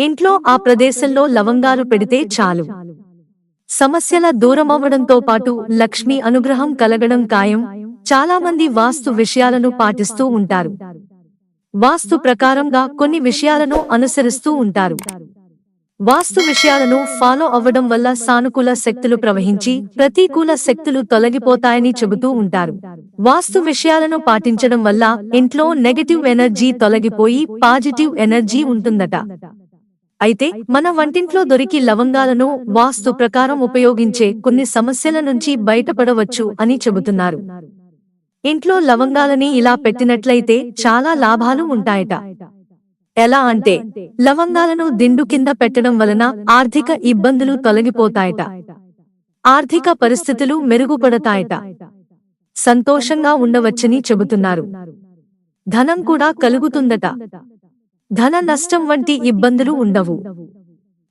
ఇంట్లో ఆ ప్రదేశంలో లవంగాలు పెడితే చాలు. సమస్యల దూరమవ్వడంతో పాటు లక్ష్మి అనుగ్రహం కలగడం ఖాయం. చాలా మంది వాస్తు విషయాలను పాటిస్తూ ఉంటారు. వాస్తు ప్రకారంగా కొన్ని విషయాలను అనుసరిస్తూ ఉంటారు. వాస్తు విషయాలను ఫాలో అవ్వడం వల్ల సానుకూల శక్తులు ప్రవహించి ప్రతికూల శక్తులు తొలగిపోతాయని చెబుతూ ఉంటారు. వాస్తు విషయాలను పాటించడం వల్ల ఇంట్లో నెగటివ్ ఎనర్జీ తొలగిపోయి పాజిటివ్ ఎనర్జీ ఉంటుందట. అయితే మన వంటింట్లో దొరికి లవంగాలను వాస్తు ప్రకారం ఉపయోగించే కొన్ని సమస్యల నుంచి బయటపడవచ్చు అని చెబుతున్నారు. ఇంట్లో లవంగాలని ఇలా పెట్టినట్లయితే చాలా లాభాలు ఉంటాయట. ఎలా అంటే లవంగాలను దిండు కింద పెట్టడం వలన ఆర్థిక ఇబ్బందులు తొలగిపోతాయట. ఆర్థిక పరిస్థితులు మెరుగుపడతాయట. సంతోషంగా ఉండవచ్చని చెబుతున్నారు. ధనం కూడా కలుగుతుందట. ధన నష్టం వంటి ఇబ్బందులు ఉండవు.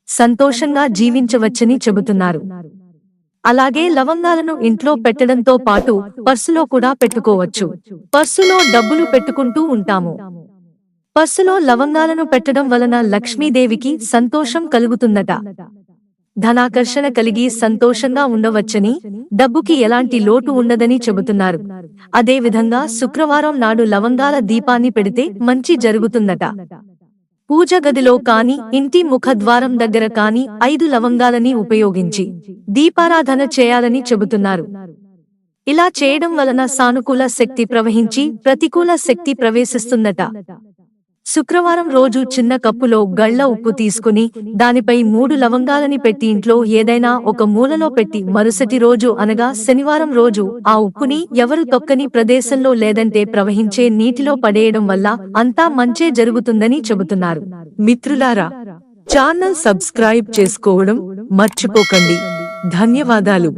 సంతోషంగా జీవించవచ్చని చెబుతున్నారు. అలాగే లవంగాలను ఇంట్లో పెట్టడంతో పాటు పర్సులో కూడా పెట్టుకోవచ్చు. పర్సులో డబ్బులు పెట్టుకుంటూ ఉంటాము. పర్సులో లవంగాలను పెట్టడం వలన లక్ష్మీదేవికి సంతోషం కలుగుతుందట ధనాకర్షణ కలిగి సంతోషంగా ఉండవచ్చని డబ్బుకి ఎలాంటి లోటు ఉండదని చెబుతున్నారు. అదే విధంగా శుక్రవారం నాడు లవంగాల దీపాన్ని పెడితే మంచి జరుగుతుందట. పూజ గదిలో కాని ఇంటి ముఖద్వారం దగ్గర కాని ఐదు లవంగాలని ఉపయోగించి దీపారాధన చేయాలని చెబుతున్నారు. ఇలా చేయడం వలన సానుకూల శక్తి ప్రవహించి ప్రతికూల శక్తి ప్రవేశిస్తుందట. శుక్రవారం రోజు చిన్న కప్పులో గళ్ళ ఉప్పు తీసుకుని దానిపై మూడు లవంగాలని పెట్టి ఇంట్లో ఏదైనా ఒక మూలలో పెట్టి మరుసటి రోజు అనగా శనివారం రోజు ఆ ఉప్పుని ఎవరు తొక్కని ప్రదేశంలో లేదంటే ప్రవహించే నీటిలో పడేయడం వల్ల అంతా మంచే జరుగుతుందని చెబుతున్నారు. మిత్రులారా ఛానల్ సబ్స్క్రైబ్ చేసుకోవడం మర్చిపోకండి. ధన్యవాదాలు.